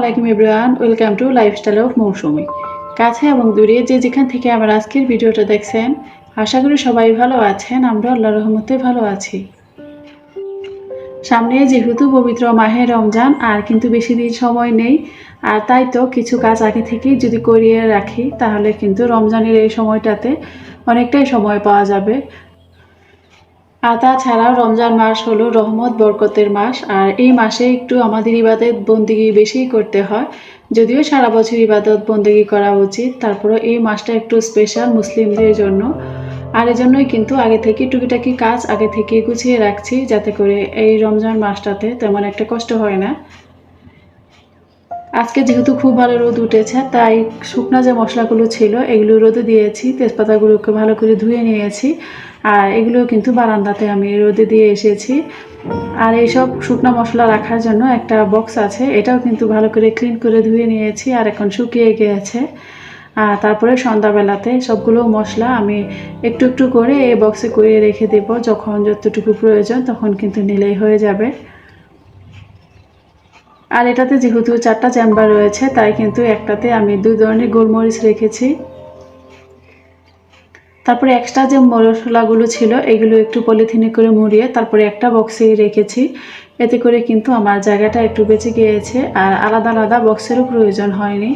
আলাইকুম ইব্রাহান welcome to lifestyle of Mousumi কাছে এবং দূরে যে যেখান থেকে আমার আজকের ভিডিওটা দেখছেন, আশা করি সবাই ভালো আছেন, আমরা আল্লাহ রহমতে ভালো আছি। সামনে যেহেতু পবিত্র মাহে রমজান, আর কিন্তু বেশি দিন সময় নেই, আর তাই তো কিছু কাজ আগে থেকেই যদি করিয়ে রাখি, তাহলে কিন্তু রমজানের এই সময়টাতে অনেকটাই সময় পাওয়া যাবে। আর তাছাড়াও রমজান মাস হলো রহমত, বরকতের মাস, আর এই মাসে একটু আমাদের ইবাদত বন্দিগি বেশি করতে হয়। যদিও সারা বছর ইবাদত বন্দিগি করা উচিত তারপরে এই মাসটা একটু স্পেশাল মুসলিমদের জন্য। আর এজন্যই কিন্তু আগে থেকে টুকিটাকি কাজ আগে থেকে গুছিয়ে রাখছি, যাতে করে এই রমজান মাসটাতে তেমন একটা কষ্ট হয় না। আজকে যেহেতু খুব ভালো রোদ উঠেছে, তাই শুকনা যে মশলাগুলো ছিল, এগুলো রোদে দিয়েছি, তেজপাতাগুলোকে ভালো করে ধুয়ে নিয়েছি। আর এগুলো কিন্তু বারান্দাতে আমি রোদে দিয়ে এসেছি। আর এইসব শুকনো মশলা রাখার জন্য একটা বক্স আছে, এটাও কিন্তু ভালো করে ক্লিন করে ধুয়ে নিয়েছি আর এখন শুকিয়ে গিয়েছে। আর তারপরে সন্ধ্যাবেলাতে সবগুলো মশলা আমি একটু একটু করে এই বক্সে করে রেখে দেব, যখন যতটুকু প্রয়োজন তখন কিন্তু নিলেই হয়ে যাবে। আর এটাতে যেহেতু চারটা চেম্বার রয়েছে, তাই কিন্তু একটাতে আমি দুই ধরনের গোলমরিচ রেখেছি। তারপরে এক্সট্রা যে মশলাগুলো ছিল, এগুলো একটু পলিথিনে করে মুড়িয়ে তারপরে একটা বক্সেই রেখেছি। এতে করে কিন্তু আমার জায়গাটা একটু বেঁচে গিয়েছে আর আলাদা আলাদা বক্সেরও প্রয়োজন হয়নি।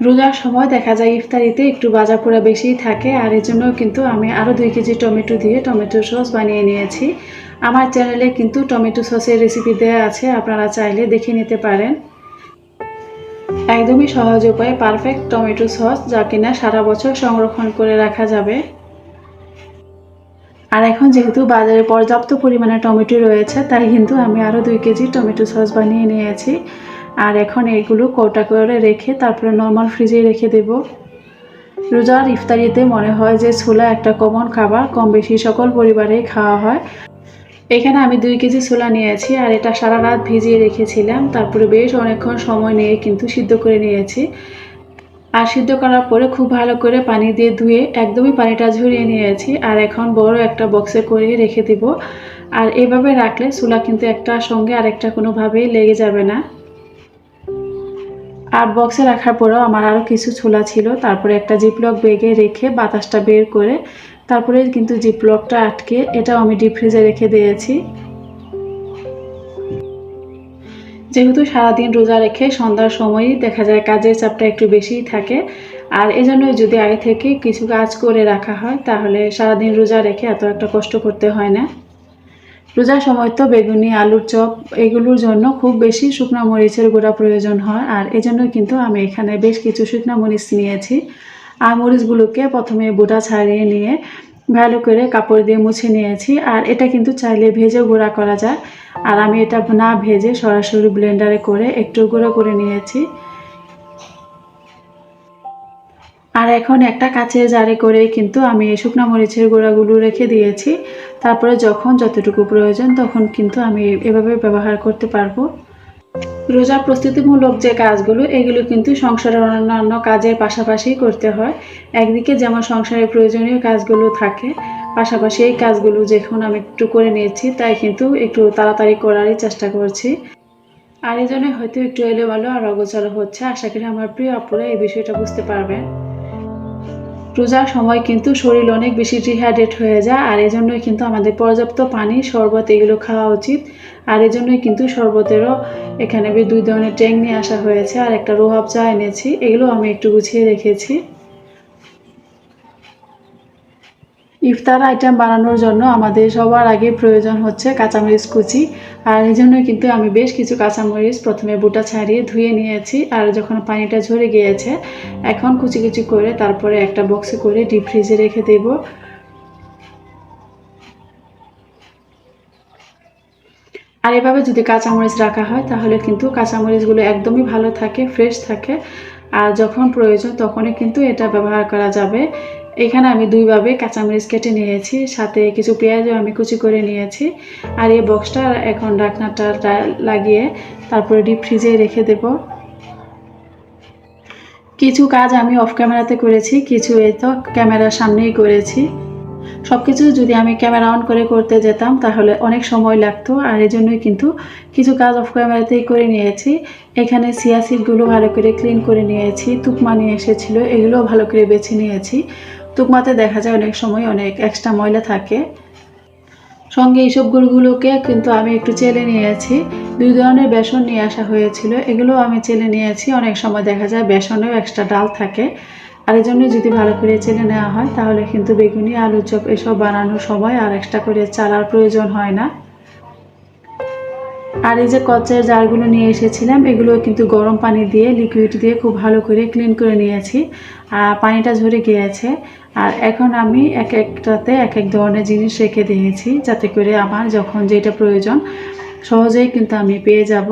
রোজার সময় দেখা যায় ইফতারিতে একটু বাজা পোড়া বেশিই থাকে আর এর জন্য কিন্তু আমি আরও দুই কেজি টমেটো দিয়ে টমেটো সস বানিয়ে নিয়েছি। আমার চ্যানেলে কিন্তু টমেটো সসের রেসিপি দেওয়া আছে, আপনারা চাইলে দেখে নিতে পারেন। একদমই সহজ উপায়ে পারফেক্ট টমেটো সস যা কিনা সারা বছর সংরক্ষণ করে রাখা যাবে। আর এখন যেহেতু বাজারে পর্যাপ্ত পরিমাণে টমেটো রয়েছে, তাই কিন্তু আমি আরও দুই কেজি টমেটো সস বানিয়ে নিয়েছি। আর এখন এগুলো কৌটা করে রেখে তারপরে নর্মাল ফ্রিজে রেখে দেব। রোজার ইফতারিতে মনে হয় যে ছোলা একটা কমন খাবার কম বেশি সকল পরিবারেই খাওয়া হয়। এখানে আমি দুই কেজি ছোলা নিয়েছি আর এটা সারা রাত ভিজিয়ে রেখেছিলাম। তারপরে বেশ অনেকক্ষণ সময় নিয়ে কিন্তু সিদ্ধ করে নিয়েছি। আর সিদ্ধ করার পরে খুব ভালো করে পানি দিয়ে ধুয়ে একদমই পানিটা ঝরিয়ে নিয়েছি। আর এখন বড় একটা বক্সে করে রেখে দিব। আর এভাবে রাখলে ছোলা কিন্তু একটা সঙ্গে আরেকটা কোনোভাবেই লেগে যাবে না। আর বক্সে রাখার পরেও আমার আরও কিছু ছোলা ছিল। তারপরে একটা জিপলক বেগে রেখে বাতাসটা বের করে তারপরে কিন্তু যে জিপলকটা আটকে, এটাও আমি ডিপ ফ্রিজে রেখে দিয়েছি। যেহেতু সারাদিন রোজা রেখে সন্ধ্যার সময়ই দেখা যায় কাজের চাপটা একটু বেশিই থাকে, আর এজন্যই যদি আগে থেকে কিছু কাজ করে রাখা হয়, তাহলে সারাদিন রোজা রেখে এত একটা কষ্ট করতে হয় না। রোজার সময় তো বেগুনি, আলুর চপ, এগুলোর জন্য খুব বেশি শুকনো মরিচের গুঁড়া প্রয়োজন হয়, আর এজন্য কিন্তু আমি এখানে বেশ কিছু শুকনো মরিচ নিয়েছি। আর মরিচগুলোকে প্রথমে বোটা ছাড়িয়ে নিয়ে ভালো করে কাপড় দিয়ে মুছে নিয়েছি। আর এটা কিন্তু চাইলে ভেজে গুঁড়া করা যায়। আর আমি এটা না ভেজে সরাসরি ব্লেন্ডারে করে একটু গুঁড়ো করে নিয়েছি। আর এখন একটা কাচের জারে করে কিন্তু আমি এই শুকনো মরিচের গুঁড়াগুলো রেখে দিয়েছি। তারপরে যখন যতটুকু প্রয়োজন তখন কিন্তু আমি এভাবে ব্যবহার করতে পারব। রোজা প্রস্তুতিমূলক যে কাজগুলো, এগুলো কিন্তু সংসারের অন্যান্য কাজের পাশাপাশি করতে হয়। একদিকে যেমন সংসারের প্রয়োজনীয় কাজগুলো থাকে, পাশাপাশি এই কাজগুলো যখন আমি একটু করে নিয়েছি, তাই কিন্তু একটু তাড়াতাড়ি করারই চেষ্টা করছি। আর এই জন্য হয়তো একটু এলোমেলো আর অগোচালো হচ্ছে। আশা করি আমার প্রিয় আপুরা এই বিষয়টা বুঝতে পারবেন। রোজার সময় কিন্তু শরীর অনেক বেশি ডিহাইড্রেট হয়ে যায়, আর এই জন্যই কিন্তু আমাদের পর্যাপ্ত পানি, শরবত এগুলো খাওয়া উচিত। আর এই জন্যই কিন্তু শরবতেরও এখানে দুই ধরনের ট্যাং নিয়ে আসা হয়েছে, আর একটা রোহাব চা এনেছি, এগুলো আমি একটু গুছিয়ে রেখেছি। ইফতার আইটেম বানানোর জন্য আমাদের সবার আগে প্রয়োজন হচ্ছে কাঁচামরিচ কুচি। আর এই জন্যই কিন্তু আমি বেশ কিছু কাঁচামরিচ প্রথমে বুটা ছাড়িয়ে ধুয়ে নিয়েছি। আর যখন পানিটা ঝরে গিয়েছে, এখন কুচি কুচি করে তারপরে একটা বক্সে করে ডিপ ফ্রিজে রেখে দেব। আর এভাবে যদি কাঁচামরিচ রাখা হয়, তাহলে কিন্তু কাঁচামরিচগুলো একদমই ভালো থাকে ফ্রেশ থাকে। আর যখন প্রয়োজন, তখনই কিন্তু এটা ব্যবহার করা যাবে। এখানে আমি দুইভাবে কাঁচামরিচ কেটে নিয়েছি, সাথে কিছু পেঁয়াজও আমি কুচি করে নিয়েছি। আর এই বক্সটা এখন ডাকনাটা লাগিয়ে তারপরে ডিপ ফ্রিজে রেখে দেব। কিছু কাজ আমি অফ ক্যামেরাতে করেছি, কিছু এই তো ক্যামেরার সামনেই করেছি। সব কিছু যদি আমি ক্যামেরা অন করে করতে যেতাম, তাহলে অনেক সময় লাগতো, আর এই জন্যই কিন্তু কিছু কাজ অফ ক্যামেরাতেই করে নিয়েছি। এখানে সিয়া সিটগুলো ভালো করে ক্লিন করে নিয়েছি, তুকমা নিয়ে এসেছিল, এগুলোও ভালো করে বেছে নিয়েছি। তুকমাতে দেখা যায় অনেক সময় অনেক এক্সট্রা ময়লা থাকে। সঙ্গে এইসব গুড়গুলোকে কিন্তু আমি একটু চেলে নিয়েছি দুই ধরনের বেসন নিয়ে আসা হয়েছিল। এগুলো আমি চেলে নিয়েছি অনেক সময় দেখা যায় বেসনেও এক্সট্রা ডাল থাকে। আর এই যদি ভালো করে চেলে নেওয়া হয়, তাহলে কিন্তু বেগুনি আলু চপ এসব বানানোর সময় আর এক্সট্রা করে চালার প্রয়োজন হয় না। আর এই যে কচ্চের জারগুলো নিয়ে এসেছিলাম এগুলো কিন্তু গরম পানি দিয়ে লিকুইড দিয়ে খুব ভালো করে ক্লিন করে নিয়েছি। আর পানিটা ঝরে গিয়েছে। আর এখন আমি এক একটাতে এক এক ধরনের জিনিস রেখে দিয়েছি, যাতে করে আমার যখন যেটা প্রয়োজন, সহজেই কিন্তু আমি পেয়ে যাব।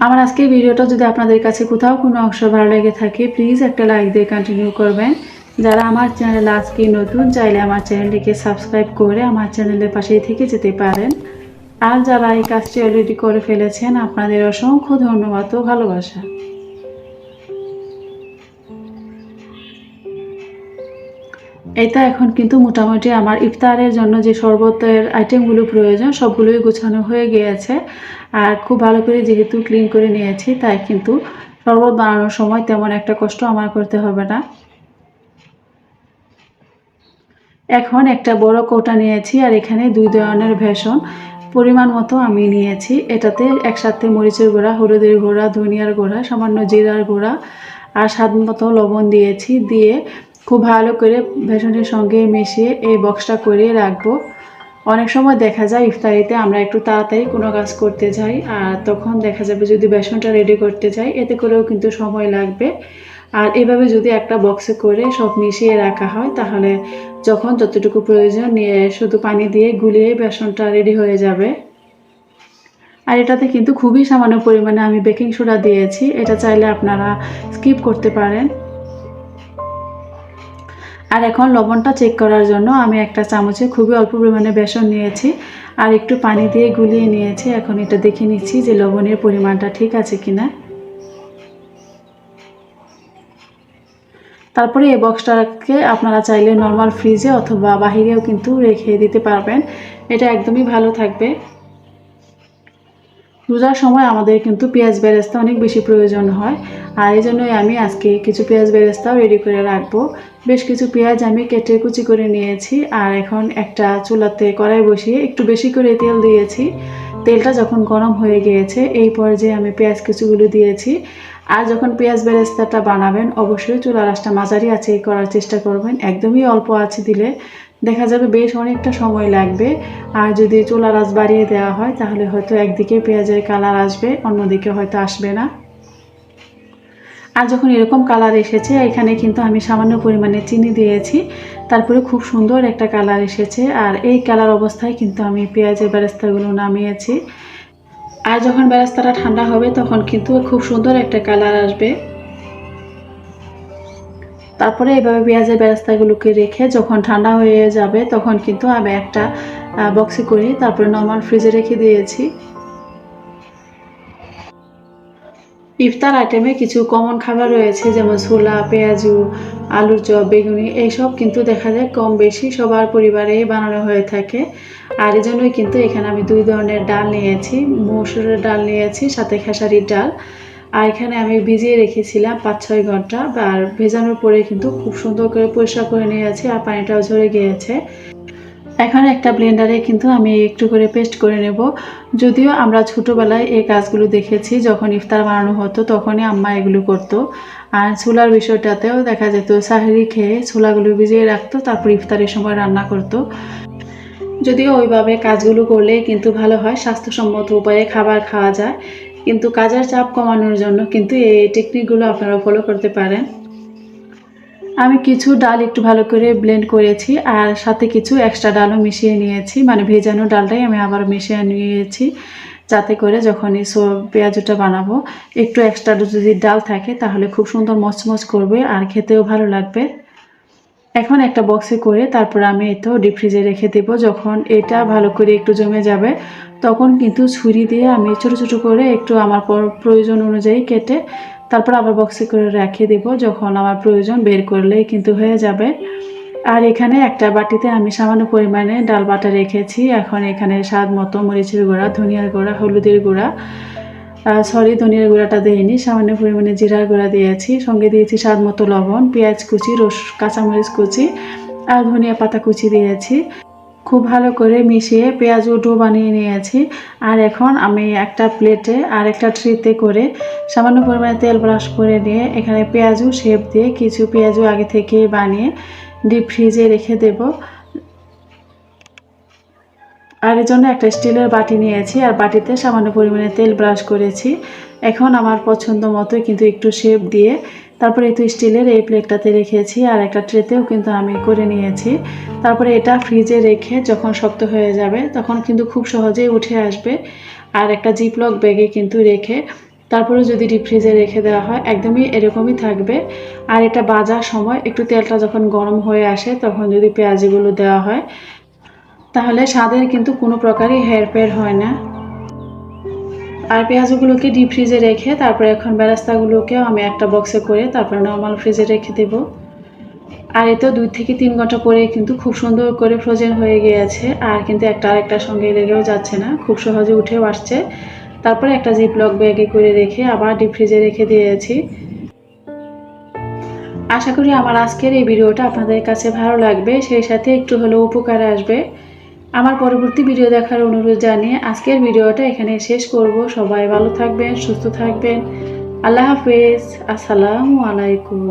আমার আজকের ভিডিওটা যদি আপনাদের কাছে কোথাও কোনো অংশ ভালো লেগে থাকে প্লিজ একটা লাইক দিয়ে কন্টিনিউ করবেন। যারা আমার চ্যানেল আজকে নতুন, চাইলে আমার চ্যানেলটিকে সাবস্ক্রাইব করে আমার চ্যানেলের পাশেই থেকে যেতে পারেন। আর যারা এই কাজটি অলরেডি করে ফেলেছেন, আপনাদের অসংখ্য ধন্যবাদ ও ভালোবাসা। এটা এখন কিন্তু মোটামুটি আমার ইফতারের জন্য যে শরবতের আইটেমগুলো প্রয়োজন, সবগুলোই গোছানো হয়ে গিয়েছে। আর খুব ভালো করে যেহেতু ক্লিন করে নিয়েছি, তাই কিন্তু শরবত বানানোর সময় তেমন একটা কষ্ট আমার করতে হবে না। এখন একটা বড় কৌটা নিয়েছি আর এখানে দুই ধরনের ভেষণ পরিমাণ মতো আমি নিয়েছি। এটাতে একসাথে মরিচের গুঁড়া, হলুদের গুঁড়া, ধনিয়ার গুঁড়া, সামান্য জিরার গুঁড়া আর স্বাদ মতো লবণ দিয়েছি। দিয়ে খুব ভালো করে ভেষণের সঙ্গে মিশিয়ে এই বক্সটা করিয়ে রাখব। অনেক সময় দেখা যায় ইফতারিতে আমরা একটু তাড়াতাড়ি কোনো কাজ করতে যাই আর তখন দেখা যাবে যদি বেসনটা রেডি করতে যাই, এতে করেও কিন্তু সময় লাগবে। আর এভাবে যদি একটা বক্সে করে সব মিশিয়ে রাখা হয়, তাহলে যখন যতটুকু প্রয়োজন নিয়ে শুধু পানি দিয়ে গুলিয়ে বেসনটা রেডি হয়ে যাবে। আর এটাতে কিন্তু খুবই সামান্য পরিমাণে আমি বেকিং সোডা দিয়েছি, এটা চাইলে আপনারা স্কিপ করতে পারেন। আর এখন লবণটা চেক করার জন্য আমি একটা চামচে খুবই অল্প পরিমাণে বেসন নিয়েছি, আর একটু পানি দিয়ে গুলিয়ে নিয়েছি। এখন এটা দেখে নিচ্ছি যে লবণের পরিমাণটা ঠিক আছে কিনা। তারপরে এই বক্সটাকে আপনারা চাইলে নর্মাল ফ্রিজে অথবা বাহিরেও কিন্তু রেখে দিতে পারবেন। এটা একদমই ভালো থাকবে। রোজার সময় আমাদের কিন্তু পেঁয়াজ বেরেস্তা অনেক বেশি প্রয়োজন হয়। আর এই জন্যই আমি আজকে কিছু পেঁয়াজ বেরেস্তাও রেডি করে রাখব। বেশ কিছু পেঁয়াজ আমি কেটে কুচি করে নিয়েছি আর এখন একটা চুলাতে কড়াই বসিয়ে একটু বেশি করে তেল দিয়েছি। তেলটা যখন গরম হয়ে গিয়েছে, এই পর্যায়ে আমি পেঁয়াজ কিছুগুলো দিয়েছি। আর যখন পেঁয়াজ বেরেস্তাটা বানাবেন, অবশ্যই চুলা রাসটা মাঝারি আছে করার চেষ্টা করবেন। একদমই অল্প আছে দিলে দেখা যাবে বেশ অনেকটা সময় লাগবে। আর যদি চুলা রাস বাড়িয়ে দেওয়া হয়, তাহলে হয়তো একদিকে পেঁয়াজের কালার আসবে, অন্যদিকে হয়তো আসবে না। আর যখন এরকম কালার এসেছে, এখানে কিন্তু আমি সামান্য পরিমাণে চিনি দিয়েছি। তারপরে খুব সুন্দর একটা কালার এসেছে। আর এই কালার অবস্থায় কিন্তু আমি পেঁয়াজের বেরেস্তাগুলো নামিয়েছি। আর যখন বেরাস্তাটা ঠান্ডা হবে, তখন কিন্তু খুব সুন্দর একটা কালার আসবে। তারপরে এভাবে পেঁয়াজের বেরাস্তাগুলোকে রেখে যখন ঠান্ডা হয়ে যাবে, তখন কিন্তু আমি একটা বক্সে করি তারপরে নর্মাল ফ্রিজে রেখে দিয়েছি। ইফতার আইটেমে কিছু কমন খাবার রয়েছে, যেমন ছোলা, পেঁয়াজু, আলুর চপ, বেগুনি, এইসব কিন্তু দেখা যায় কম বেশি সবার পরিবারেই বানানো হয়ে থাকে। আর এই জন্যই কিন্তু এখানে আমি দুই ধরনের ডাল নিয়েছি, মসুরের ডাল নিয়েছি, সাথে খেসারির ডাল। আর এখানে আমি ভিজিয়ে রেখেছিলাম পাঁচ ছয় ঘণ্টা, আর ভেজানোর পরে কিন্তু খুব সুন্দর করে পরিষ্কার করে নিয়েছি, আর পানিটাও ঝরে গিয়েছে। এখন একটা ব্লেন্ডারে কিন্তু আমি একটু করে পেস্ট করে নেব। যদিও আমরা ছোটোবেলায় এই কাজগুলো দেখেছি, যখন ইফতার বানানো হতো তখনই আম্মা এগুলো করতো। আর ছোলার বিষয়টাতেও দেখা যেত, সাহারি খেয়ে ছোলাগুলো ভিজিয়ে রাখতো, তারপর ইফতারের সময় রান্না করতো। যদিও ওইভাবে কাজগুলো করলে কিন্তু ভালো হয়, স্বাস্থ্যসম্মত উপায়ে খাবার খাওয়া যায়। কিন্তু কাজের চাপ কমানোর জন্য কিন্তু এই টেকনিকগুলো আপনারা ফলো করতে পারেন। আমি কিছু ডাল একটু ভালো করে ব্লেন্ড করেছি আর সাথে কিছু এক্সট্রা ডালও মিশিয়ে নিয়েছি। মানে ভেজানো ডালটাই আমি আবার মিশিয়ে নিয়েছি যাতে করে যখন এই পেঁয়াজটা বানাবো, একটু এক্সট্রা যদি ডাল থাকে তাহলে খুব সুন্দর মচমচ করবে আর খেতেও ভালো লাগবে। এখন একটা বক্সে করে তারপর আমি এটাও ডিপ ফ্রিজে রেখে দেব। যখন এটা ভালো করে একটু জমে যাবে, তখন কিন্তু ছুরি দিয়ে আমি ছোট ছোট করে একটু আমার প্রয়োজন অনুযায়ী কেটে তারপর আবার বক্সে করে রেখে দেব, যখন আমার প্রয়োজন বের করলেই কিন্তু হয়ে যাবে। আর এখানে একটা বাটিতে আমি সামান্য পরিমাণে ডাল বাটা রেখেছি। এখন এখানে স্বাদ মতো মরিচের গুঁড়া, ধনিয়ার গুঁড়া, হলুদের গুঁড়া। সরি ধনিয়ার গুঁড়াটা দিইনি, সামান্য পরিমাণে জিরার গুঁড়া দিয়েছি। সঙ্গে দিয়েছি স্বাদ মতো লবণ, পেঁয়াজ কুচি রস কাঁচামরিচ কুচি আর ধনিয়া পাতা কুচি দিয়েছি। খুব ভালো করে মিশিয়ে পেঁয়াজ ডো বানিয়ে নিয়েছি। আর এখন আমি একটা প্লেটে আর একটা ট্রিতে করে সামান্য পরিমাণে তেল ব্রাশ করে নিয়ে এখানে পেঁয়াজু শেপ দিয়ে কিছু পেঁয়াজু আগে থেকে বানিয়ে ডিপ ফ্রিজে রেখে দেব। আর এর জন্য একটা স্টিলের বাটি নিয়েছি। আর বাটিতে সামান্য পরিমাণে তেল ব্রাশ করেছি। এখন আমার পছন্দ মতো কিন্তু একটু শেপ দিয়ে। তারপরে তো স্টিলের এই প্লেটটাতে রেখেছি আর একটা ট্রেতেও কিন্তু আমি করে নিয়েছি। তারপরে এটা ফ্রিজে রেখে যখন শক্ত হয়ে যাবে তখন কিন্তু খুব সহজেই উঠে আসবে। আর একটা জিপলক ব্যাগে কিন্তু রেখে তারপরে যদি ডিপ ফ্রিজে রেখে দেওয়া হয় একদমই এরকমই থাকবে। আর এটা বাজার সময় একটু তেলটা যখন গরম হয়ে আসে তখন যদি পেঁয়াজিগুলো দেওয়া হয় তাহলে স্বাদের কিন্তু কোনো প্রকারই হেরফের হয় না। আর পেঁয়াজগুলোকে ডিপ ফ্রিজে রেখে তারপরে এখন বেরাস্তাগুলোকেও আমি একটা বক্সে করে তারপরে নর্মাল ফ্রিজে রেখে দেব। আর এতে দুই থেকে তিন ঘণ্টা পরে কিন্তু খুব সুন্দর করে ফ্রোজেন হয়ে গিয়েছে। আর কিন্তু একটা আরেকটার সঙ্গে লেগেও যাচ্ছে না, খুব সহজে উঠেও আসছে। তারপরে একটা জিপলক ব্যাগে করে রেখে আবার ডিপ ফ্রিজে রেখে দিয়েছি। আশা করি আমার আজকের এই ভিডিওটা আপনাদের কাছে ভালো লাগবে। সেই সাথে একটু হলেও উপকার আসবে। আমার পরবর্তী ভিডিও দেখার অনুরোধ জানিয়ে আজকের ভিডিওটা এখানে শেষ করব। সবাই ভালো থাকবেন, সুস্থ থাকবেন। আল্লাহ হাফেজ। আসসালামু আলাইকুম।